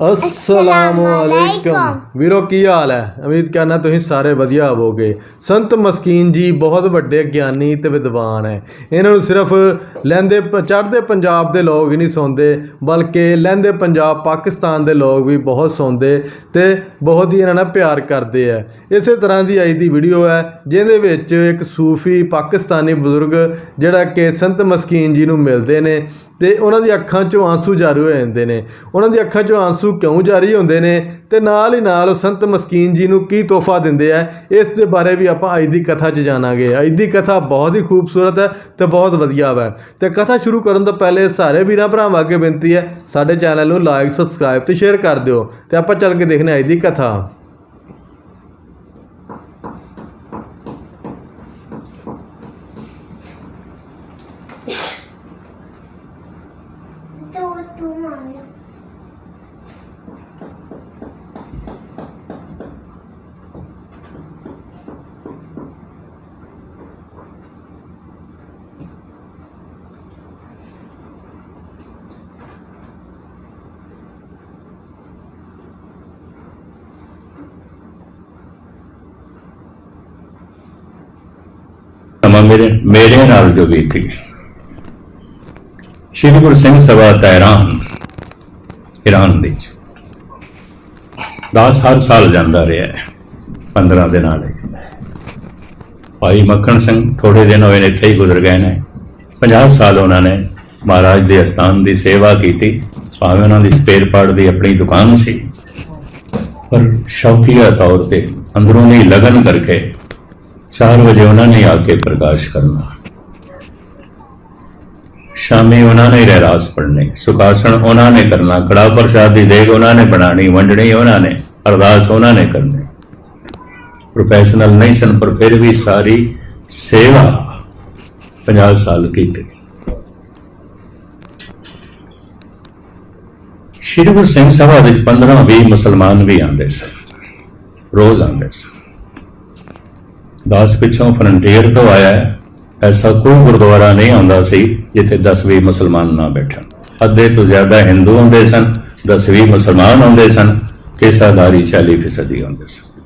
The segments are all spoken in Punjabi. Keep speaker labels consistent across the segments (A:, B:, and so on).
A: ਅਸਲਾਮ ਅਲੈਕਮ। ਵੀਰੋ ਕੀ ਹਾਲ ਹੈ? ਉਮੀਦ ਕਰਨਾ ਤੁਸੀਂ ਸਾਰੇ ਵਧੀਆ ਹੋਵੋਗੇ। ਸੰਤ ਮਸਕੀਨ ਜੀ ਬਹੁਤ ਵੱਡੇ ਗਿਆਨੀ ਤੇ ਵਿਦਵਾਨ ਹੈ। ਇਹਨਾਂ ਨੂੰ ਸਿਰਫ ਲਹਿੰਦੇ ਪ- ਚੜ੍ਹਦੇ ਪੰਜਾਬ ਦੇ ਲੋਕ ਹੀ ਨਹੀਂ ਸੁਣਦੇ ਬਲਕਿ ਲਹਿੰਦੇ ਪੰਜਾਬ ਪਾਕਿਸਤਾਨ ਦੇ ਲੋਕ ਵੀ ਬਹੁਤ ਸੁਣਦੇ ਤੇ ਬਹੁਤ ਹੀ ਇਹਨਾਂ ਨਾਲ ਪਿਆਰ ਕਰਦੇ ਆ ਇਸੇ ਤਰ੍ਹਾਂ ਦੀ ਅੱਜ ਦੀ ਵੀਡੀਓ ਹੈ ਜਿਹਦੇ ਵਿੱਚ ਇੱਕ ਸੂਫੀ ਪਾਕਿਸਤਾਨੀ ਬਜ਼ੁਰਗ ਜਿਹੜਾ ਕਿ ਸੰਤ ਮਸਕੀਨ ਜੀ ਨੂੰ ਮਿਲਦੇ ਨੇ। ਤੇ ਉਹਨਾਂ ਦੀ ਅੱਖਾਂ 'ਚੋਂ ਆਂਸੂ ਜਾਰੀ ਹੋ ਜਾਂਦੇ ਨੇ। ਉਹਨਾਂ ਦੀ ਅੱਖਾਂ 'ਚੋਂ ਆਂਸੂ ਕਿਉਂ ਜਾਰੀ ਹੁੰਦੇ ਨੇ? ਤੇ ਨਾਲ ਹੀ ਨਾਲ ਸੰਤ ਮਸਕੀਨ ਜੀ ਨੂੰ ਕੀ ਤੋਹਫਾ ਦਿੰਦੇ ਆ? ਇਸ ਦੇ ਬਾਰੇ ਵੀ ਆਪਾਂ ਅੱਜ ਦੀ ਕਥਾ 'ਚ ਜਾਣਾਂਗੇ। ਅੱਜ ਦੀ ਕਥਾ ਬਹੁਤ ਹੀ ਖੂਬਸੂਰਤ ਹੈ ਤੇ ਬਹੁਤ ਵਧੀਆ ਹੈ ਤੇ ਕਥਾ ਸ਼ੁਰੂ ਕਰਨ ਤੋਂ ਪਹਿਲੇ ਸਾਰੇ ਵੀਰਾਂ ਭਰਾਵਾਂ ਅੱਗੇ ਬੇਨਤੀ ਹੈ, ਸਾਡੇ ਚੈਨਲ ਨੂੰ ਲਾਈਕ ਸਬਸਕ੍ਰਾਈਬ ਤੇ ਸ਼ੇਅਰ ਕਰ ਦਿਓ। ਤੇ ਆਪਾਂ ਚੱਲ ਕੇ ਦੇਖਨੇ ਅੱਜ ਦੀ ਕਥਾ।
B: ਸਮਾਂ ਮੇਰੇ ਮੇਰੇ ਨਾਲ ਜੋ ਬੀਤੀ। ਸ਼੍ਰੀ ਗੁਰੂ ਸਿੰਘ ਸਭਾ ਤਹਿਰਾਨ ਇਰਾਨ ਵਿੱਚ। ਦਾਸ ਹਰ ਸਾਲ ਜਾਂਦਾ ਰਿਹਾ ਹੈ 15 ਦਿਨਾਂ ਲਈ। ਭਾਈ ਮੱਖਣ ਸਿੰਘ ਥੋੜੇ ਦਿਨ ਹੋਏ ਨੇ ਇੱਥੇ ਹੀ ਗੁਜ਼ਰ ਗਏ ਨੇ। 50 ਸਾਲ ਉਹਨਾਂ ਨੇ ਮਹਾਰਾਜ ਦੇ ਅਸਥਾਨ ਦੀ ਸੇਵਾ ਕੀਤੀ, ਭਾਵੇਂ ਉਹਨਾਂ ਦੀ ਸਪੇਅਰ ਪਾਰਟ ਦੀ ਆਪਣੀ ਦੁਕਾਨ ਸੀ। ਪਰ ਸ਼ੌਕੀਆ ਤੌਰ ਤੇ ਅੰਦਰੋਂ ਦੀ ਲਗਨ ਕਰਕੇ 4 ਵਜੇ ਉਹਨਾਂ ਨੇ ਆ ਕੇ ਪ੍ਰਕਾਸ਼ ਕਰਨਾ। ਸ਼ਾਮੀ ਉਹਨਾਂ ਨੇ ਰਹਿਰਾਸ ਪੜ੍ਹਨੀ। ਸੁਖਾਸਣ ਉਹਨਾਂ ਨੇ ਕਰਨਾ। ਕੜਾ ਪ੍ਰਸ਼ਾਦ ਦੀ ਦੇਗ ਉਹਨਾਂ ਨੇ ਬਣਾਣੀ ਵੰਡਣੀ ਉਹਨਾਂ ਨੇ, ਅਰਦਾਸ ਉਹਨਾਂ ਨੇ ਕਰਨੀ। ਪ੍ਰੋਫੈਸ਼ਨਲ ਨਹੀਂ ਸਨ, ਪਰ ਫਿਰ ਵੀ ਸਾਰੀ ਸੇਵਾ 50 ਸਾਲ ਕੀਤੀ। ਸ਼੍ਰੀ ਗੁਰੂ ਸਿੰਘ ਸਭਾ ਵਿੱਚ 15 20 ਮੁਸਲਮਾਨ ਵੀ ਆਉਂਦੇ ਸਨ। ਰੋਜ਼ ਆਉਂਦੇ ਸਨ। ਦਾਸ ਪਿੱਛੋਂ ਫਰੰਟੀਅਰ ਤੋਂ ਆਇਆ ਹੈ। ਐਸਾ ਕੋਈ ਗੁਰਦੁਆਰਾ ਨਹੀਂ ਆਉਂਦਾ ਸੀ ਜਿੱਥੇ 10-20 ਮੁਸਲਮਾਨ ਨਾ ਬੈਠਣ। ਅੱਧੇ ਤੋਂ ਜ਼ਿਆਦਾ ਹਿੰਦੂ ਹੁੰਦੇ ਸਨ 10-20 ਮੁਸਲਮਾਨ ਹੁੰਦੇ ਸਨ ਕੇਸਾਦਾਰੀ 40% ਫੀਸਦੀ ਹੁੰਦੇ ਸਨ।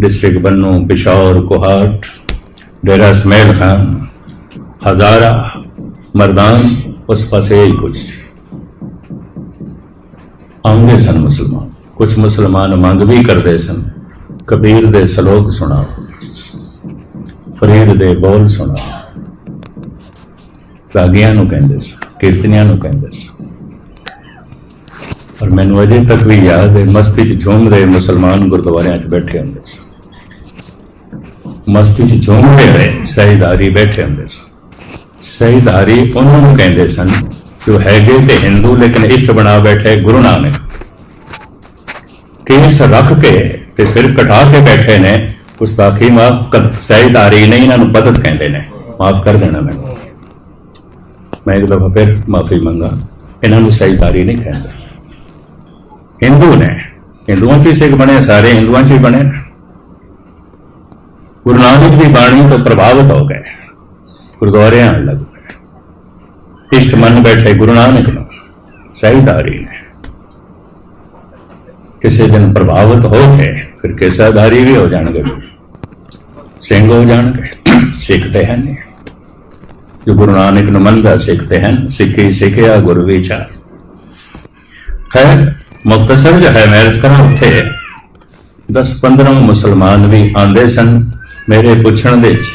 B: ਡਿਸਟ੍ਰਿਕਟ ਬੰਨੂ ਪਿਸ਼ੌਰ, ਕੋਹਾਟ, ਡੇਰਾ ਸਮੇਲ ਖਾਨ, ਹਜ਼ਾਰਾ, ਮਰਦਾਨ, ਉਸ ਪਾਸੇ ਹੀ ਕੁਝ ਸੀ। ਆਉਂਦੇ ਸਨ ਮੁਸਲਮਾਨ। ਕੁਝ ਮੁਸਲਮਾਨ ਮੰਗ ਵੀ ਕਰਦੇ ਸਨ। ਕਬੀਰ ਦੇ ਸ਼ਲੋਕ ਸੁਣਾਓ। ਫਰੀਦ ਦੇ ਬੋਲ ਸੁਣਾ। ਰਾਗੀਆਂ ਨੂੰ ਕਹਿੰਦੇ ਸਨ ਕੀਰਤਨੀਆਂ ਨੂੰ ਕਹਿੰਦੇ ਸਨ ਪਰ ਮੈਨੂੰ ਅਜੇ ਤੱਕ ਵੀ ਯਾਦ ਹੈ, ਮਸਤੀ 'ਚ ਝੂਮ ਰਹੇ ਮੁਸਲਮਾਨ ਗੁਰਦੁਆਰਿਆਂ 'ਚ ਬੈਠੇ ਹੁੰਦੇ ਸਨ ਮਸਤੀ 'ਚ ਝੂਮ ਰਹੇ ਸਹੀਦਾਰੀ ਬੈਠੇ ਹੁੰਦੇ ਸੀ। ਸਹੀਦਾਰੀ ਉਹਨਾਂ ਨੂੰ ਕਹਿੰਦੇ ਸਨ, ਜੋ ਹੈਗੇ ਤੇ ਹਿੰਦੂ ਲੇਕਿਨ ਇਸ਼ਟ ਬਣਾ ਬੈਠੇ ਗੁਰੂ ਨਾਨਕ। ਕੇਸ ਰੱਖ ਕੇ ਤੇ ਫਿਰ ਕਟਾ ਕੇ ਬੈਠੇ ਨੇ ਗੁਸਤਾਖੀ ਮਾਫ ਕਰ ਸਹਿਦਾਰੀ ਨਹੀਂ, ਇਹਨਾਂ ਨੂੰ ਬਦਤ ਕਹਿੰਦੇ ਨੇ। ਮਾਫ ਕਰ ਦੇਣਾ ਮੈਨੂੰ। ਮੈਂ ਇੱਕ ਦਫਾ ਫਿਰ ਮਾਫੀ ਮੰਗਾ। ਇਹਨਾਂ ਨੂੰ ਸਹਿਦਾਰੀ ਨਹੀਂ ਕਹਿੰਦੇ। ਹਿੰਦੂ ਨੇ, ਹਿੰਦੂਆਂ ਚ ਹੀ ਸਿੱਖ ਬਣੇ, ਸਾਰੇ ਹਿੰਦੂਆਂ ਚ ਹੀ ਬਣੇ ਨੇ। ਗੁਰੂ ਨਾਨਕ ਦੀ ਬਾਣੀ ਤੋਂ ਪ੍ਰਭਾਵਿਤ ਹੋ ਗਏ। ਗੁਰਦੁਆਰੇ ਆਉਣ ਲੱਗ ਪਏ। ਇਸ਼ਟ ਮੰਨ ਬੈਠੇ ਗੁਰੂ ਨਾਨਕ ਨੂੰ। ਸਹਿਦਾਰੀ ਨੇ। ਕਿਸੇ ਦਿਨ ਪ੍ਰਭਾਵਿਤ ਹੋ ਕੇ ਫਿਰ ਕੇਸਾਦਾਰੀ ਵੀ ਹੋ ਜਾਣਗੇ। ਸਿੰਘ ਹੋ ਜਾਣਗੇ। ਸਿੱਖ ਸਿੱਖਦੇ ਹਨ ਜੋ ਗੁਰੂ ਨਾਨਕ ਨੂੰ ਮੰਨਦਾ ਸਿੱਖ ਸਿੱਖਦੇ ਹਨ, ਸਿੱਖੀ ਸਿੱਖਿਆ ਗੁਰੂ ਵਿਚਾਰ ਖੈਰ ਮੁਖਤਸਰ ਜੋ ਹੈ ਮੈਰਿਜ ਕਰਾਂ ਉੱਥੇ 10-15 ਮੁਸਲਮਾਨ ਵੀ ਆਂਦੇ ਸਨ। ਮੇਰੇ ਪੁੱਛਣ ਦੇ ਵਿੱਚ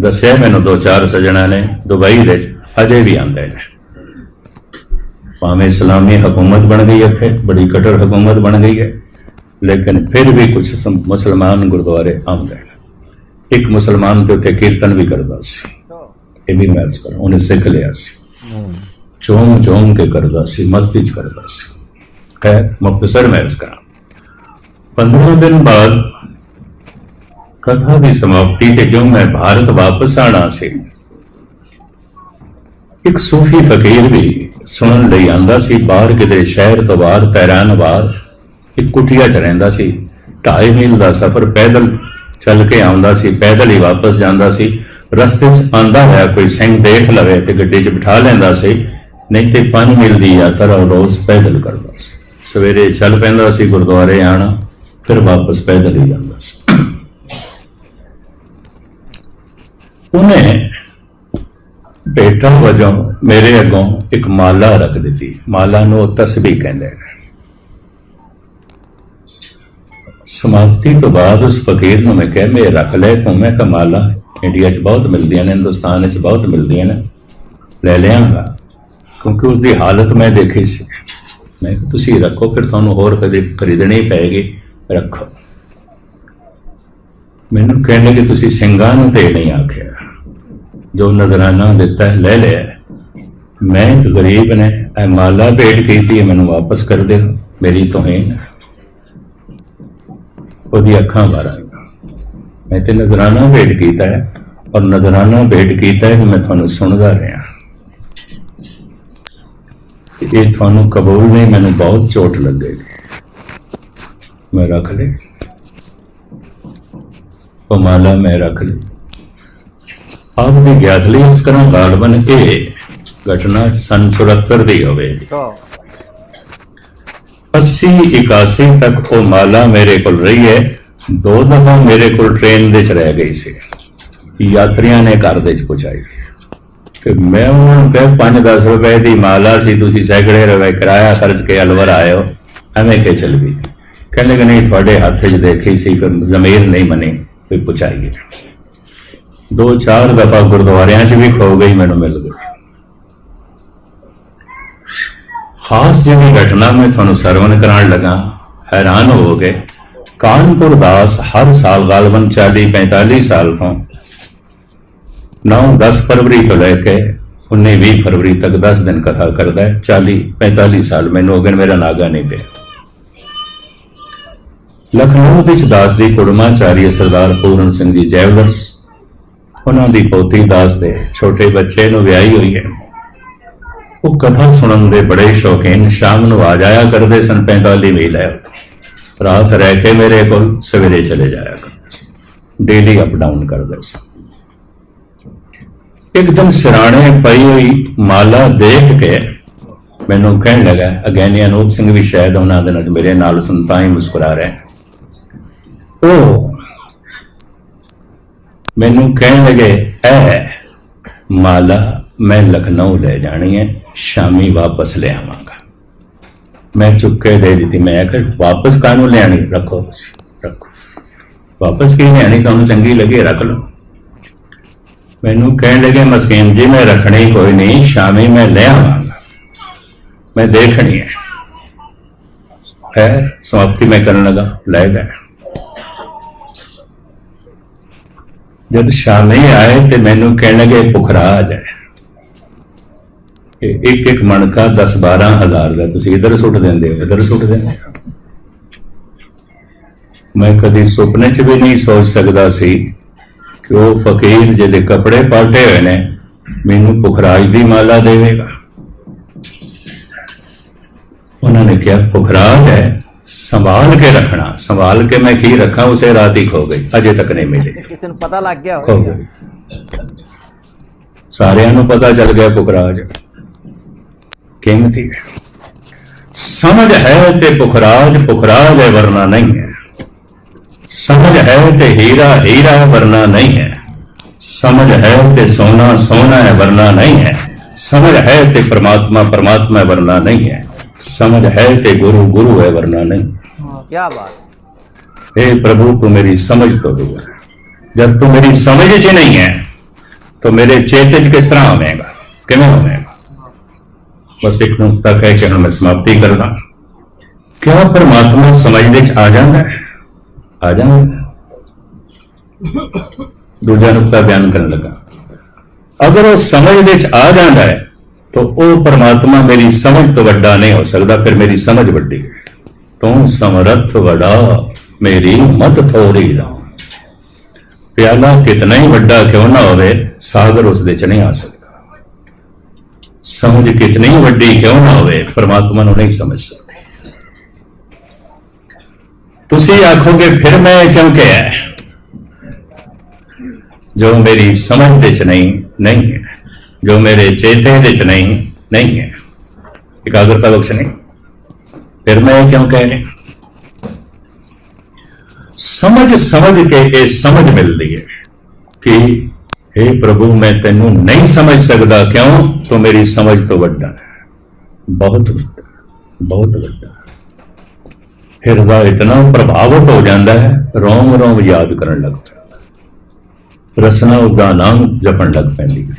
B: ਦੱਸਿਆ ਮੈਨੂੰ ਦੋ ਚਾਰ ਸਜਣਾ ਨੇ, ਦੁਬਈ ਦੇ ਵਿੱਚ ਅਜੇ ਵੀ ਆਂਦੇ ਨੇ। ਭਾਵੇਂ ਇਸਲਾਮੀ ਹਕੂਮਤ ਬਣ ਗਈ ਉੱਥੇ, ਬੜੀ ਕਟਰ ਹਕੂਮਤ ਬਣ ਗਈ ਹੈ। ਲੇਕਿਨ ਫਿਰ ਵੀ ਕੁਝ ਮੁਸਲਮਾਨ ਗੁਰਦੁਆਰੇ ਆਉਂਦੇ ਨੇ। ਇੱਕ ਮੁਸਲਮਾਨ ਤੇ ਉੱਤੇ ਕੀਰਤਨ ਵੀ ਕਰਦਾ ਸੀ। ਇਹ ਵੀ ਮੈਚ ਕਰ, ਉਹਨੇ ਸਿੱਖ ਲਿਆ ਸੀ। ਚੋਮ ਚੋਮ ਕੇ ਕਰਦਾ ਸੀ ਮਸਤੀ ਚ ਕਰਦਾ ਸੀ। ਖੈਰ ਮੁਖਤਸਰ ਮੈਚ ਕਰਾਂ। 15 ਦਿਨ ਬਾਅਦ ਕਥਾ ਦੀ ਸਮਾਪਤੀ ਤੇ ਜੋ ਮੈਂ ਭਾਰਤ ਵਾਪਸ ਆਣਾ ਸੀ? ਇੱਕ ਸੂਫੀ ਫਕੀਰ ਵੀ ਸੁਣਨ ਲਈ ਆਂਦਾ ਸੀ, ਬਾਹਰ ਕਿਤੇ ਸ਼ਹਿਰ ਤੋਂ ਬਾਹਰ ਤਹਿਰਾਨ ਬਾਹਰ ਇੱਕ ਕੁਟਿਆ ਚ ਰਹਿੰਦਾ ਸੀ 2.5 ਮੀਲ ਦਾ ਸਫ਼ਰ ਪੈਦਲ ਚੱਲ ਕੇ ਆਉਂਦਾ ਸੀ, ਪੈਦਲ ਹੀ ਵਾਪਸ ਜਾਂਦਾ ਸੀ। ਰਸਤੇ 'ਚ ਆਂਦਾ ਹੋਇਆ ਕੋਈ ਸਿੰਘ ਦੇਖ ਲਵੇ ਤੇ ਗੱਡੀ 'ਚ ਬਿਠਾ ਲੈਂਦਾ ਸੀ, ਨਹੀਂ ਤੇ 5 ਮੀਲ ਦੀ ਯਾਤਰਾ ਰੋਜ਼ ਪੈਦਲ ਕਰਦਾ ਸੀ। ਸਵੇਰੇ ਚੱਲ ਪੈਂਦਾ ਸੀ ਗੁਰਦੁਆਰੇ ਆਣਾ ਫਿਰ ਵਾਪਸ ਪੈਦਲ ਹੀ ਜਾਂਦਾ ਸੀ। ਉਹਨੇ ਬੇਟਾ ਵਜੋਂ ਮੇਰੇ ਅੱਗੋਂ ਇੱਕ ਮਾਲਾ ਰੱਖ ਦਿੱਤੀ। ਮਾਲਾ ਨੂੰ ਉਹ ਤਸਬੀਹ ਕਹਿੰਦੇ ਨੇ। ਸਮਾਪਤੀ ਤੋਂ ਬਾਅਦ ਉਸ ਫਕੀਰ ਨੂੰ ਮੈਂ ਕਿਹਾ ਮੈਂ ਰੱਖ ਲੈ ਤੂੰ। ਮੈਂ ਕਮਾਲਾ ਇੰਡੀਆ 'ਚ ਬਹੁਤ ਮਿਲਦੀਆਂ ਨੇ ਹਿੰਦੁਸਤਾਨ 'ਚ ਬਹੁਤ ਮਿਲਦੀਆਂ ਨੇ। ਲੈ ਲਿਆਂਗਾ। ਕਿਉਂਕਿ ਉਸ ਦੀ ਹਾਲਤ ਮੈਂ ਦੇਖੀ ਸੀ। ਮੈਂ ਕਿਹਾ ਤੁਸੀਂ ਰੱਖੋ ਫਿਰ ਤੁਹਾਨੂੰ ਹੋਰ ਕਦੇ ਖਰੀਦਣੀ ਪਏਗੀ ਰੱਖੋ। ਮੈਨੂੰ ਕਹਿਣ ਲੱਗੇ ਤੁਸੀਂ ਸਿੰਘਾਂ ਨੂੰ ਤੇ ਨਹੀਂ ਆਖਿਆ। ਜੋ ਨਜ਼ਰਾਨਾ ਦਿੱਤਾ ਹੈ, ਲੈ ਲਿਆ। ਮੈਂ ਗਰੀਬ ਨੇ ਇਹ ਮਾਲਾ ਭੇਟ ਕੀਤੀ ਹੈ ਮੈਨੂੰ ਵਾਪਸ ਕਰ ਦਿਓ। ਮੇਰੀ ਤੋਹੀਨ ਹੈ ਉਹਦੀ ਅੱਖਾਂ ਬਾਹਰ ਮੈਂ ਤੇ ਨਜ਼ਰਾਨਾ ਭੇਟ ਕੀਤਾ ਹੈ ਔਰ ਨਜ਼ਰਾਨਾ ਭੇਟ ਕੀਤਾ ਹੈ ਮੈਂ ਤੁਹਾਨੂੰ ਸੁਣਦਾ ਰਿਹਾ। ਇਹ ਤੁਹਾਨੂੰ ਕਬੂਲ ਨਹੀਂ, ਮੈਨੂੰ ਬਹੁਤ ਚੋਟ ਲੱਗੇਗੀ। ਮੈਂ ਰੱਖ ਲਈ ਉਹ ਮਾਲਾ ਮੈਂ ਰੱਖ ਲਈ ਆਪ ਦੀ ਗਿਆਤ ਲਈ ਇਸ ਤਰ੍ਹਾਂ ਗਾਲਬਨ ਇਹ ਘਟਨਾ ਸੰਨ 74 ਦੀ ਹੋਵੇ 80 81 ਤੱਕ ਉਹ ਮਾਲਾ ਮੇਰੇ ਕੋਲ ਰਹੀ ਹੈ। ਦੋ ਦਫਾ ਮੇਰੇ ਕੋਲ ਟ੍ਰੇਨ ਦੇ ਚ ਰਹਿ ਗਈ ਸੀ। ਯਾਤਰੀਆਂ ਨੇ ਘਰ ਦੇ ਚ ਪਹੁੰਚਾਈ। ਤੇ ਮੈਂ ਉਹਨਾਂ ਨੂੰ ਕਿਹਾ 5-10 ਰੁਪਏ ਦੀ ਮਾਲਾ ਸੀ, ਤੁਸੀਂ ਸੈਂਕੜੇ ਰੁਪਏ ਕਿਰਾਇਆ ਖਰਚ ਕੇ ਅਲਵਰ ਆਇਓ। ਐਵੇਂ ਕਿ ਚਲ ਗਈ ਕਹਿੰਦੇ ਕਿ ਨਹੀਂ, ਤੁਹਾਡੇ ਹੱਥ 'ਚ ਦੇਖੀ ਸੀ, ਫਿਰ ਜ਼ਮੀਰ ਨਹੀਂ ਮਨੀ ਫਿਰ ਪਹੁੰਚਾਈਏ ਦੋ ਚਾਰ ਦਫਾ ਗੁਰਦੁਆਰਿਆਂ 'ਚ ਵੀ ਖੋ ਗਈ ਮੈਨੂੰ ਮਿਲ ਗਈ ਖਾਸ ਜਿਹੜੀ ਘਟਨਾ ਮੈਂ ਤੁਹਾਨੂੰ ਸਰਵਨ ਕਰਾਉਣ ਲੱਗਾ, ਹੈਰਾਨ ਹੋਵੋਗੇ, ਕਾਨਪੁਰ ਦਾਸ ਹਰ ਸਾਲ ਗਾਲਬਨ 40 45 ਸਾਲ ਤੋਂ 9 10 ਫਰਵਰੀ ਤੋਂ ਲੈ ਕੇ 19 20 ਫਰਵਰੀ ਤੱਕ 10 ਦਿਨ ਕਥਾ ਕਰਦਾ ਹੈ 40 45 ਸਾਲ ਮੈਨੂੰ ਹੋ ਮੇਰਾ ਨਾਗਾ ਨਹੀਂ ਪਿਆ। ਲਖਨਊ ਵਿੱਚ ਦਾਸ ਦੀ ਕੁੜਮਾਚਾਰੀ ਸਰਦਾਰ ਪੂਰਨ ਸਿੰਘ ਜੀ ਜੈਵਲਰਸ ਉਹਨਾਂ ਦੀ ਪੋਤੀ ਦਾਸ ਦੇ ਛੋਟੇ ਬੱਚੇ ਨੂੰ ਵਿਆਹੀ ਹੋਈ ਹੈ। ਉਹ ਕਥਾ ਸੁਣਨ ਦੇ ਬੜੇ ਸ਼ੌਕੀਨ ਸ਼ਾਮ ਨੂੰ ਆ ਜਾਇਆ ਕਰਦੇ ਸਨ 45 ਮੀਲ ਹੈ ਉੱਥੇ। ਰਾਤ ਰਹਿ ਕੇ ਮੇਰੇ ਕੋਲ ਸਵੇਰੇ ਚਲੇ ਜਾਇਆ ਕਰਦੇ ਸੀ ਡੇਲੀ ਅਪ ਡਾਊਨ ਕਰਦੇ ਸੀ ਇੱਕ ਦਿਨ ਸਿਰਾਣੇ ਪਈ ਹੋਈ ਮਾਲਾ ਦੇਖ ਕੇ ਮੈਨੂੰ ਕਹਿਣ ਲੱਗਾ, ਅਗੈਨੀ ਅਨੂਪ ਸਿੰਘ ਵੀ ਸ਼ਾਇਦ ਉਹਨਾਂ ਦੇ ਨਾਲ ਮੇਰੇ ਨਾਲ ਸੁਣ ਤਾਂ ਹੀ ਮੁਸਕਰਾ ਰਹੇ ਉਹ ਮੈਨੂੰ ਕਹਿਣ ਲੱਗੇ ਐ ਮਾਲਾ ਮੈਂ ਲਖਨਊ ਲੈ ਜਾਣੀ ਹੈ। ਸ਼ਾਮੀ ਵਾਪਸ ਲੈ ਆਵਾਂਗਾ ਮੈਂ ਚੁੱਕ ਕੇ ਦੇ ਦਿੱਤੀ। ਮੈਂ ਕਿ ਵਾਪਸ ਕਾਹਨੂੰ ਲਿਆਣੀ ਰੱਖੋ ਤੁਸੀਂ, ਰੱਖੋ। ਵਾਪਸ ਕੀ ਲਿਆਣੀ ਤੁਹਾਨੂੰ ਚੰਗੀ ਲੱਗੇ, ਰੱਖ ਲਓ। ਮੈਨੂੰ ਕਹਿਣ ਲੱਗੇ, ਮਸਕੀਨ ਜੀ, ਮੈਂ ਰੱਖਣੀ ਕੋਈ ਨਹੀਂ, ਸ਼ਾਮੀ ਮੈਂ ਲੈ ਆਵਾਂਗਾ ਮੈਂ ਦੇਖਣੀ ਹੈ। ਖੈਰ ਸਮਾਪਤੀ ਮੈਂ ਕਰਨ ਲੱਗਾ, ਲੈ ਗਏ ਜਦ ਸ਼ਾਮੇ ਆਏ ਤੇ ਮੈਨੂੰ ਕਹਿਣ ਲੱਗੇ ਪੁਖਰਾਜ ਹੈ। ਇੱਕ ਇੱਕ ਮਣਕਾ 10 12 ਹਜ਼ਾਰ ਦਾ। ਤੁਸੀਂ ਇਧਰ ਸੁੱਟ ਦਿੰਦੇ ਹੋ? ਇਧਰ ਸੁੱਟ ਦਿੰਦੇ ਹੋ? ਮੈਂ ਕਦੀ ਸੁਪਨੇ 'ਚ ਵੀ ਨਹੀਂ ਸੋਚ ਸਕਦਾ ਸੀ ਕਿ ਉਹ ਫਕੀਰ ਜਿਹਦੇ ਕੱਪੜੇ ਪਾਟੇ ਹੋਏ ਨੇ ਮੈਨੂੰ ਪੁਖਰਾਜ ਦੀ ਮਾਲਾ ਦੇਵੇਗਾ। ਉਹਨਾਂ ਨੇ ਕਿਹਾ ਪੁਖਰਾਜ ਹੈ ਸੰਭਾਲ ਕੇ ਰੱਖਣਾ। ਸੰਭਾਲ ਕੇ ਮੈਂ ਕੀ ਰੱਖਾਂ? ਉਸੇ ਰਾਤ ਹੀ ਖੋ ਗਈ। ਅਜੇ ਤੱਕ ਨਹੀਂ ਮਿਲੀ।
C: ਕਿਸੇ ਨੂੰ ਪਤਾ ਲੱਗ ਗਿਆ ਹੋਵੇਗਾ।
B: ਸਾਰਿਆਂ ਨੂੰ ਪਤਾ ਚੱਲ ਗਿਆ ਪੁਖਰਾਜ। कीमती है। समझ है ते पुखराज पुखराज है वरना नहीं है। समझ है ते हीरा हीरा है वरना नहीं है। समझ है ते सोना सोना है वरना नहीं है। समझ है ते परमात्मा परमात्मा है वरना नहीं है। समझ है ते गुरु गुरु है वरना नहीं
C: हाँ, क्या बात
B: हे। प्रभु तू मेरी समझ तो दूर जब तू मेरी समझ च नहीं है तो मेरे चेत च किस तरह आवेगा? किमें आवेगा? ਬਸ ਇੱਕ ਨੂੰ ਕਹਿ ਕੇ ਹੁਣ ਮੈਂ ਸਮਾਪਤੀ ਕਰਦਾ। ਕਿਉਂ ਪਰਮਾਤਮਾ ਸਮਝ ਵਿੱਚ ਆ ਜਾਂਦਾ ਹੈ? ਆ ਜਾਂਦਾ ਦੂਜਿਆਂ ਨੂੰ ਨੁਕਤਾ ਬਿਆਨ ਕਰਨ ਲੱਗਾ। ਅਗਰ ਉਹ ਸਮਝ ਵਿੱਚ ਆ ਜਾਂਦਾ ਹੈ, ਤਾਂ ਉਹ ਪਰਮਾਤਮਾ ਮੇਰੀ ਸਮਝ ਤੋਂ ਵੱਡਾ ਨਹੀਂ ਹੋ ਸਕਦਾ, ਫਿਰ ਮੇਰੀ ਸਮਝ ਵੱਡੀ ਤੂੰ ਸਮਰੱਥ ਵੜਾ ਮੇਰੀ ਮਤ ਥੋੜੀ ਰਾਮ ਪਿਆਲਾ ਕਿਤਨਾ ਹੀ ਵੱਡਾ ਕਿਉਂ ਨਾ ਹੋਵੇ, ਸਾਗਰ ਉਸ ਦੇ ਚ ਨਹੀਂ ਆ ਸਕਦਾ। ਸਮਝ ਕਿਤਨੀ ਹੀ ਵੱਡੀ ਕਿਉਂ ਨਾ ਹੋਵੇ ਪਰਮਾਤਮਾ ਨੂੰ ਨਹੀਂ ਸਮਝ ਸਕਦੇ ਤੁਸੀਂ ਆਖੋਗੇ ਫਿਰ ਮੈਂ ਕਿਉਂ ਕਿਹਾ ਜੋ ਮੇਰੀ ਸਮਝ ਦੇ ਚ ਨਹੀਂ ਨਹੀਂ ਹੈ ਜੋ ਮੇਰੇ ਚੇਤੇ ਦੇ ਚ ਨਹੀਂ ਨਹੀਂ ਹੈ ਇਕਾਗਰਤਾ ਬਖਸ਼ ਨਹੀਂ ਫਿਰ ਮੈਂ ਇਹ ਕਿਉਂ ਕਹਿ ਰਿਹਾ ਸਮਝ ਸਮਝ ਕੇ ਇਹ ਸਮਝ ਮਿਲਦੀ ਹੈ ਕਿ हे ਪ੍ਰਭੂ, ਮੈਂ ਤੈਨੂੰ ਨਹੀਂ ਸਮਝ ਸਕਦਾ। ਕਿਉਂ? ਤੂੰ ਮੇਰੀ ਸਮਝ ਤੋਂ ਵੱਡਾ ਹੈ। ਬਹੁਤ ਵੱਡਾ ਬਹੁਤ ਵੱਡਾ। ਹਿਰਦਾ ਇਤਨਾ ਪ੍ਰਭਾਵਿਤ ਹੋ ਜਾਂਦਾ ਹੈ ਰੋਮ ਰੋਮ ਯਾਦ ਕਰਨ ਲੱਗ ਪੈਂਦਾ ਰਸਨਾ ਉਹਦਾ ਨਾਮ ਜਪਣ ਲੱਗ ਪੈਂਦੀ ਹੈ।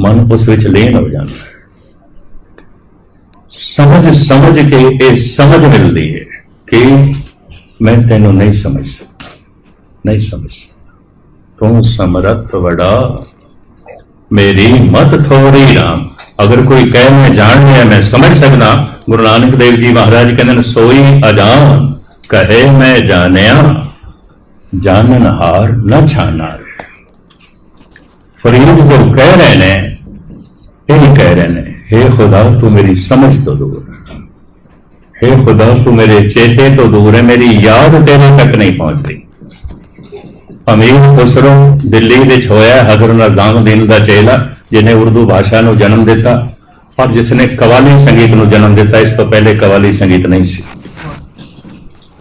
B: ਮਨ ਉਸ ਵਿੱਚ ਲੀਨ ਹੋ ਜਾਂਦਾ ਹੈ। ਸਮਝ ਸਮਝ ਕੇ ਇਹ ਸਮਝ ਮਿਲਦੀ ਹੈ ਕਿ ਮੈਂ ਤੈਨੂੰ ਨਹੀਂ ਸਮਝ ਸਕਦਾ, ਨਹੀਂ ਸਮਝ ਸਕਦਾ। ਤੂੰ ਸਮਰੱਥ ਵੜਾ ਮੇਰੀ ਮਤ ਥੋੜੀ ਰਾਮ। ਅਗਰ ਕੋਈ ਕਹੇ, ਮੈਂ ਜਾਣ ਲਿਆ ਮੈਂ ਸਮਝ ਸਕਦਾ ਗੁਰੂ ਨਾਨਕ ਦੇਵ ਜੀ ਮਹਾਰਾਜ ਕਹਿੰਦੇ ਨੇ, ਸੋਈ ਅਜਾਨ, ਕਹੇ, ਮੈਂ ਜਾਣਿਆ। ਜਾਣਨ ਹਾਰ ਨਾ ਛਾਨਾ ਫਰੀਦ ਜੋ ਕਹਿ ਰਹੇ ਨੇ, ਇਹ ਕਹਿ ਰਹੇ ਨੇ हे ਖੁਦਾ, ਤੂੰ ਮੇਰੀ ਸਮਝ ਤੋਂ ਦੂਰ ਹੈ। हे ਖੁਦਾ, ਤੂੰ ਮੇਰੇ ਚੇਤੇ ਤੋਂ ਦੂਰ ਹੈ। ਮੇਰੀ ਯਾਦ ਤੇਰੇ ਤੱਕ ਨਹੀਂ ਪਹੁੰਚਦੀ ਅਮੀਰ ਖੁਸਰੋ ਦਿੱਲੀ ਵਿੱਚ ਹੋਇਆ ਹਜ਼ਰਤ ਨਿਜ਼ਾਮੁਦੀਨ ਦਾ ਚੇਲਾ ਜਿਹਨੇ ਉਰਦੂ ਭਾਸ਼ਾ ਨੂੰ ਜਨਮ ਦਿੱਤਾ ਔਰ ਜਿਸ ਨੇ ਕਵਾਲੀ ਸੰਗੀਤ ਨੂੰ ਜਨਮ ਦਿੱਤਾ ਇਸ ਤੋਂ ਪਹਿਲੇ ਕਵਾਲੀ ਸੰਗੀਤ ਨਹੀਂ ਸੀ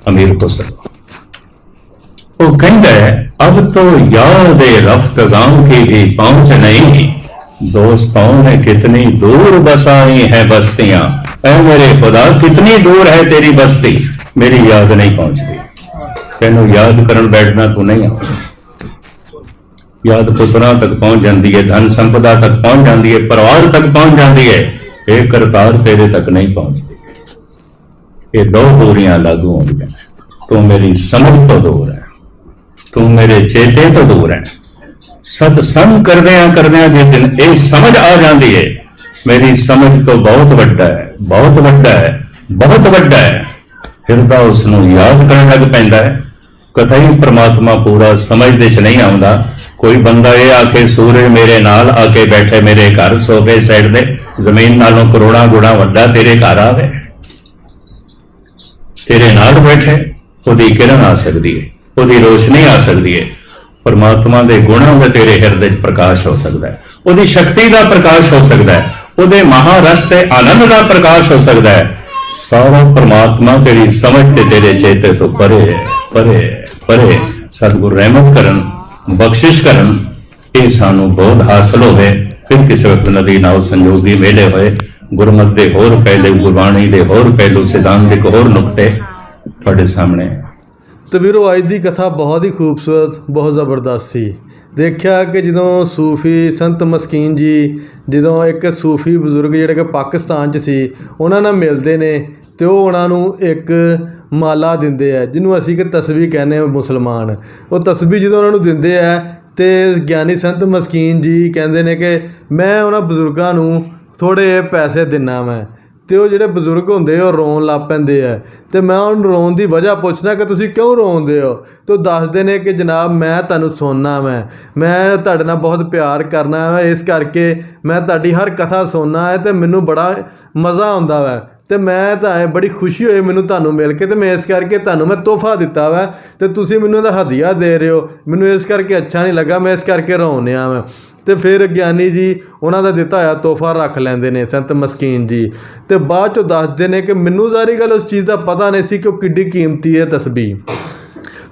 B: ਅਮੀਰ ਖੁਸਰੋ ਉਹ ਕਹਿੰਦਾ ਹੈ ਅਬ तो याद रफ्तगां की भी पहुंच नहीं दोस्तों ने कितनी दूर बसाई है बस्तियां ऐ मेरे खुदा कितनी दूर है तेरी बस्ती मेरी याद नहीं पहुंचती ਤੈਨੂੰ ਯਾਦ ਕਰਨ ਬੈਠਣਾ ਤੂੰ ਨਹੀਂ ਆਉਂਦਾ। ਯਾਦ ਪੁੱਤਰਾਂ ਤੱਕ ਪਹੁੰਚ ਜਾਂਦੀ ਹੈ ਧਨ ਸੰਪਦਾ ਤੱਕ ਪਹੁੰਚ ਜਾਂਦੀ ਹੈ ਪਰਿਵਾਰ ਤੱਕ ਪਹੁੰਚ ਜਾਂਦੀ ਹੈ ਇਹ ਕਰਤਾਰ ਤੇਰੇ ਤੱਕ ਨਹੀਂ ਪਹੁੰਚਦੀ। ਇਹ ਦੋ ਦੂਰੀਆਂ ਲਾਗੂ ਹੁੰਦੀਆਂ ਤੂੰ ਮੇਰੀ ਸਮਝ ਤੋਂ ਦੂਰ ਹੈ। ਤੂੰ ਮੇਰੇ ਚੇਤੇ ਤੋਂ ਦੂਰ ਹੈ। ਸਤਸੰਗ ਕਰਦਿਆਂ ਕਰਦਿਆਂ ਜੇ ਦਿਨ ਇਹ ਸਮਝ ਆ ਜਾਂਦੀ ਹੈ ਮੇਰੀ ਸਮਝ ਤੋਂ ਬਹੁਤ ਵੱਡਾ ਹੈ, ਬਹੁਤ ਵੱਡਾ ਹੈ, ਬਹੁਤ ਵੱਡਾ ਹੈ। ਹਿਰਦਾ ਉਸ ਨੂੰ ਯਾਦ ਕਰਨ ਲੱਗ ਪੈਂਦਾ ਹੈ। ਕਥਈ ਪ੍ਰਮਾਤਮਾ ਪੂਰਾ ਸਮਝ ਦੇ ਚ ਨਹੀਂ ਆਉਂਦਾ। ਕੋਈ ਬੰਦਾ ਇਹ ਆਖੇ ਸੂਰਜ ਮੇਰੇ ਨਾਲ ਆ ਕੇ ਬੈਠੇ ਮੇਰੇ ਘਰ ਸੋਫੇ ਸਾਈਡ ਦੇ ਜ਼ਮੀਨ ਨਾਲੋਂ ਕਰੋੜਾਂ ਗੁਣਾ ਵੱਡਾ ਤੇਰੇ ਘਰ ਆਵੇ। ਤੇਰੇ ਨਾਲ ਬੈਠੇ ਉਹਦੀ ਕਿਰਨ ਆ ਸਕਦੀ ਹੈ ਉਹਦੀ ਰੋਸ਼ਨੀ ਆ ਸਕਦੀ ਹੈ ਪਰਮਾਤਮਾ ਦੇ ਗੁਣਾਂ ਦਾ ਤੇਰੇ ਹਿਰਦੇ 'ਚ ਪ੍ਰਕਾਸ਼ ਹੋ ਸਕਦਾ ਹੈ ਉਹਦੀ ਸ਼ਕਤੀ ਦਾ ਪ੍ਰਕਾਸ਼ ਹੋ ਸਕਦਾ ਹੈ ਉਹਦੇ ਮਹਾਰਸ ਤੇ ਆਨੰਦ ਦਾ ਪ੍ਰਕਾਸ਼ ਹੋ ਸਕਦਾ ਹੈ ਸਾਰਾ ਪਰਮਾਤਮਾ ਤੇਰੀ ਸਮਝ ਤੇ ਤੇਰੇ ਚੇਤੇ ਤੋਂ ਪਰੇ ਹੈ, ਪਰੇ ਹੈ, ਪਰੇ ਸਤਿਗੁਰ ਰਹਿਮਤ ਕਰਨ, ਬਖਸ਼ਿਸ਼ ਕਰਨ, ਇਹ ਸਾਨੂੰ ਬਹੁਤ ਹਾਸਲ ਹੋਵੇ। ਫਿਰ ਕਿਸੇ ਵਕਤ ਨਦੀ ਨਾਲ ਸੰਜੋਗੀ ਮੇਲੇ ਹੋਏ, ਗੁਰਮਤਿ ਦੇ ਹੋਰ ਪਹਿਲੇ, ਗੁਰਬਾਣੀ ਦੇ ਹੋਰ ਪਹਿਲੂ ਸਿਧਾਂਤਿਕ ਹੋਰ ਨੁਕਤੇ ਤੁਹਾਡੇ ਸਾਹਮਣੇ।
A: ਤੇ ਵੀਰੋ, ਅੱਜ ਦੀ ਕਥਾ ਬਹੁਤ ਹੀ ਖੂਬਸੂਰਤ, ਬਹੁਤ ਜ਼ਬਰਦਸਤ ਸੀ। ਦੇਖਿਆ ਕਿ ਜਦੋਂ ਸੂਫੀ ਸੰਤ ਮਸਕੀਨ ਜੀ, ਜਦੋਂ ਇੱਕ ਸੂਫੀ ਬਜ਼ੁਰਗ ਜਿਹੜੇ ਕਿ ਪਾਕਿਸਤਾਨ 'ਚ ਸੀ, ਉਹਨਾਂ ਨਾਲ ਮਿਲਦੇ ਨੇ, ਤੇ ਉਹ ਉਹਨਾਂ ਨੂੰ ਇੱਕ ਮਾਲਾ ਦਿੰਦੇ ਆ, ਜਿਹਨੂੰ ਅਸੀਂ ਕਿ ਤਸਬੀਹ ਕਹਿੰਦੇ ਆ ਮੁਸਲਮਾਨ। ਉਹ ਤਸਬੀਹ ਜਦੋਂ ਉਹਨਾਂ ਨੂੰ ਦਿੰਦੇ ਆ, ਤੇ ਗਿਆਨੀ ਸੰਤ ਮਸਕੀਨ ਜੀ ਕਹਿੰਦੇ ਨੇ ਕਿ ਮੈਂ ਉਹਨਾਂ ਬਜ਼ੁਰਗਾਂ ਨੂੰ ਥੋੜੇ ਪੈਸੇ ਦਿੰਨਾ ਮੈਂ ਤੇ ਉਹ ਜਿਹੜੇ ਬਜ਼ੁਰਗ ਹੁੰਦੇ ਉਹ ਰੋਣ ਲੱਗ ਪੈਂਦੇ ਆ। ਤੇ ਮੈਂ ਉਹਨੂੰ ਰੋਣ ਦੀ ਵਜ੍ਹਾ ਪੁੱਛਣਾ ਕਿ ਤੁਸੀਂ ਕਿਉਂ ਰੋਂਦੇ ਹੋ? ਤੇ ਉਹ ਦੱਸਦੇ ਨੇ ਕਿ ਜਨਾਬ ਮੈਂ ਤੁਹਾਨੂੰ ਸੁਣਨਾ ਮੈਂ ਮੈਂ ਤੁਹਾਡੇ ਨਾਲ ਬਹੁਤ ਪਿਆਰ ਕਰਨਾ ਹੈ ਇਸ ਕਰਕੇ ਮੈਂ ਤੁਹਾਡੀ ਹਰ ਕਥਾ ਸੁਣਨਾ ਹੈ ਤੇ ਮੈਨੂੰ ਬੜਾ ਮਜ਼ਾ ਆਉਂਦਾ ਵਾ। ਤੇ ਮੈਂ ਤਾਂ ਐਂ ਬੜੀ ਖੁਸ਼ੀ ਹੋਈ ਮੈਨੂੰ ਤੁਹਾਨੂੰ ਮਿਲ ਕੇ ਤੇ ਮੈਂ ਇਸ ਕਰਕੇ ਤੁਹਾਨੂੰ ਮੈਂ ਤੋਹਫਾ ਦਿੱਤਾ ਵਾ ਤੇ ਤੁਸੀਂ ਮੈਨੂੰ ਇਹਦਾ ਹਦੀਆ ਦੇ ਰਹੇ ਹੋ। ਮੈਨੂੰ ਇਸ ਕਰਕੇ ਅੱਛਾ ਨਹੀਂ ਲੱਗਾ, ਮੈਂ ਇਸ ਕਰਕੇ ਰੋਣਿਆ ਮੈਂ। ਤੇ ਫਿਰ ਗਿਆਨੀ ਜੀ ਉਹਨਾਂ ਦਾ ਦਿੱਤਾ ਹੋਇਆ ਤੋਹਫਾ ਰੱਖ ਲੈਂਦੇ ਨੇ ਸੰਤ ਮਸਕੀਨ ਜੀ। ਤੇ ਬਾਅਦ ਚੋਂ ਦੱਸਦੇ ਨੇ ਕਿ ਮੈਨੂੰ ਸਾਰੀ ਗੱਲ ਉਸ ਚੀਜ਼ ਦਾ ਪਤਾ ਨਹੀਂ ਸੀ ਕਿ ਉਹ ਕਿੱਡੀ ਕੀਮਤੀ ਹੈ ਤਸਬੀਹ।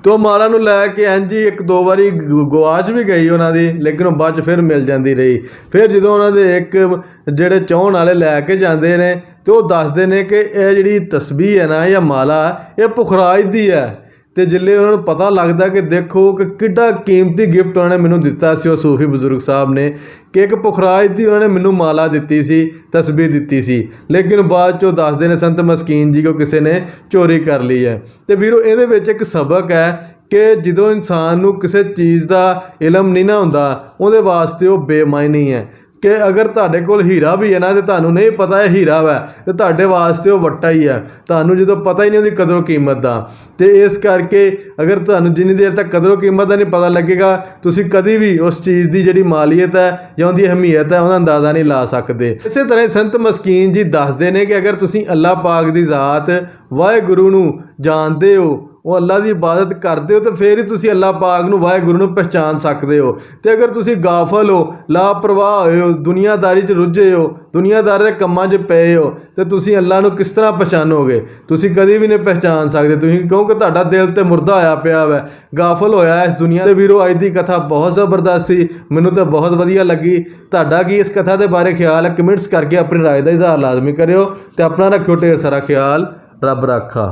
A: ਤੇ ਉਹ ਮਾਲਾ ਨੂੰ ਲੈ ਕੇ ਐਂਜੀ ਇੱਕ ਦੋ ਵਾਰੀ ਗ- ਗਵਾਚ ਵੀ ਗਈ ਉਹਨਾਂ ਦੀ, ਲੇਕਿਨ ਉਹ ਬਾਅਦ 'ਚ ਫਿਰ ਮਿਲ ਜਾਂਦੀ ਰਹੀ। ਫਿਰ ਜਦੋਂ ਉਹਨਾਂ ਦੇ ਇੱਕ ਜਿਹੜੇ ਚਾਹਣ ਵਾਲੇ ਲੈ ਕੇ ਜਾਂਦੇ ਨੇ ਤੇ ਉਹ ਦੱਸਦੇ ਨੇ ਕਿ ਇਹ ਜਿਹੜੀ ਤਸਬੀਹ ਹੈ ਨਾ ਜਾਂ ਮਾਲਾ, ਇਹ ਪੁਖਰਾਜ ਦੀ ਹੈ। ਤੇ ਜਿੱਲੇ ਉਹਨਾਂ ਨੂੰ ਪਤਾ ਲੱਗਦਾ ਕਿ ਦੇਖੋ ਕਿ ਕਿੱਡਾ ਕੀਮਤੀ ਗਿਫਟ ਉਹਨਾਂ ਨੇ ਮੈਨੂੰ ਦਿੱਤਾ ਸੀ, ਉਹ ਸੂਫੀ ਬਜ਼ੁਰਗ ਸਾਹਿਬ ਨੇ, ਕਿ ਇੱਕ ਪੁਖਰਾਜ ਦੀ ਉਹਨਾਂ ਨੇ ਮੈਨੂੰ ਮਾਲਾ ਦਿੱਤੀ ਸੀ, ਤਸਬੀਹ ਦਿੱਤੀ ਸੀ। ਲੇਕਿਨ ਬਾਅਦ ਚੋਂ ਦੱਸਦੇ ਨੇ ਸੰਤ ਮਸਕੀਨ ਜੀ ਕੋ ਕਿਸੇ ਨੇ ਚੋਰੀ ਕਰ ਲਈ ਹੈ। ਤੇ ਵੀਰੋ, ਇਹਦੇ ਵਿੱਚ ਇੱਕ ਸਬਕ ਹੈ ਕਿ ਜਦੋਂ ਇਨਸਾਨ ਨੂੰ ਕਿਸੇ ਚੀਜ਼ ਦਾ ਇਲਮ ਨਹੀਂ ਨਾ ਹੁੰਦਾ, ਉਹਦੇ ਵਾਸਤੇ ਉਹ ਬੇਮਾਇਨੀ ਹੈ। ਕਿ ਅਗਰ ਤੁਹਾਡੇ ਕੋਲ ਹੀਰਾ ਵੀ ਹੈ ਨਾ ਤੇ ਤੁਹਾਨੂੰ ਨਹੀਂ ਪਤਾ ਇਹ ਹੀਰਾ ਵਾ, ਤੇ ਤੁਹਾਡੇ ਵਾਸਤੇ ਉਹ ਵੱਟਾ ਹੀ ਹੈ ਤੁਹਾਨੂੰ ਜਦੋਂ ਪਤਾ ਹੀ ਨਹੀਂ ਉਹਦੀ ਕਦਰੋ ਕੀਮਤ ਦਾ। ਤੇ ਇਸ ਕਰਕੇ ਅਗਰ ਤੁਹਾਨੂੰ ਜਿੰਨੀ ਦੇਰ ਤੱਕ ਕਦਰੋ ਕੀਮਤ ਦਾ ਨਹੀਂ ਪਤਾ ਲੱਗੇਗਾ, ਤੁਸੀਂ ਕਦੀ ਵੀ ਉਸ ਚੀਜ਼ ਦੀ ਜਿਹੜੀ ਮਾਲੀਅਤ ਹੈ ਜਾਂ ਉਹਦੀ ਅਹਮੀਅਤ ਹੈ, ਉਹਦਾ ਅੰਦਾਜ਼ਾ ਨਹੀਂ ਲਾ ਸਕਦੇ। ਇਸੇ ਤਰ੍ਹਾਂ ਹੀ ਸੰਤ ਮਸਕੀਨ ਜੀ ਦੱਸਦੇ ਨੇ ਕਿ ਅਗਰ ਤੁਸੀਂ ਅੱਲਾਹ ਪਾਕ ਦੀ ਜ਼ਾਤ ਵਾਹਿਗੁਰੂ ਨੂੰ ਜਾਣਦੇ ਹੋ ਉਹ ਅੱਲਾ ਦੀ ਇਬਾਦਤ ਕਰਦੇ ਹੋ ਤੇ ਫਿਰ ਹੀ ਤੁਸੀਂ ਅੱਲਾ ਪਾਕ ਨੂੰ ਵਾਹਿਗੁਰੂ ਨੂੰ ਪਛਾਣ ਸਕਦੇ ਹੋ ਤੇ ਅਗਰ ਤੁਸੀਂ ਗਾਫਲ ਹੋ ਲਾਪਰਵਾਹ ਹੋਏ ਹੋ ਦੁਨੀਆਦਾਰੀ 'ਚ ਰੁੱਝੇ ਹੋ ਦੁਨੀਆਦਾਰ ਦੇ ਕੰਮਾਂ 'ਚ ਪਏ ਹੋ ਤੇ ਤੁਸੀਂ ਅੱਲਾ ਨੂੰ ਕਿਸ ਤਰ੍ਹਾਂ ਪਛਾਣੋਗੇ ਤੁਸੀਂ ਕਦੀ ਵੀ ਨਹੀਂ ਪਛਾਣ ਸਕਦੇ ਤੁਸੀਂ ਕਿਉਂਕਿ ਤੁਹਾਡਾ ਦਿਲ ਤੇ ਮੁਰਦਾ ਹੋਇਆ ਪਿਆ ਵੈ ਗਾਫਲ ਹੋਇਆ ਹੈ ਇਸ ਦੁਨੀਆ ਤੇ ਵੀਰੋ ਅੱਜ ਦੀ ਕਥਾ ਬਹੁਤ ਜ਼ਬਰਦਸਤ ਸੀ ਮੈਨੂੰ ਤਾਂ ਬਹੁਤ ਵਧੀਆ ਲੱਗੀ ਤੁਹਾਡਾ ਕੀ ਇਸ ਕਥਾ ਦੇ ਬਾਰੇ ਖਿਆਲ ਹੈ ਕਮੈਂਟਸ ਕਰਕੇ ਆਪਣੀ رائے ਦਾ ਇਜ਼ਹਾਰ ਲਾਜ਼ਮੀ ਕਰਿਓ ਤੇ ਆਪਣਾ ਰੱਖਿਓ ਢੇਰ ਸਾਰਾ ਖਿਆਲ ਰੱਬ ਰਾਖਾ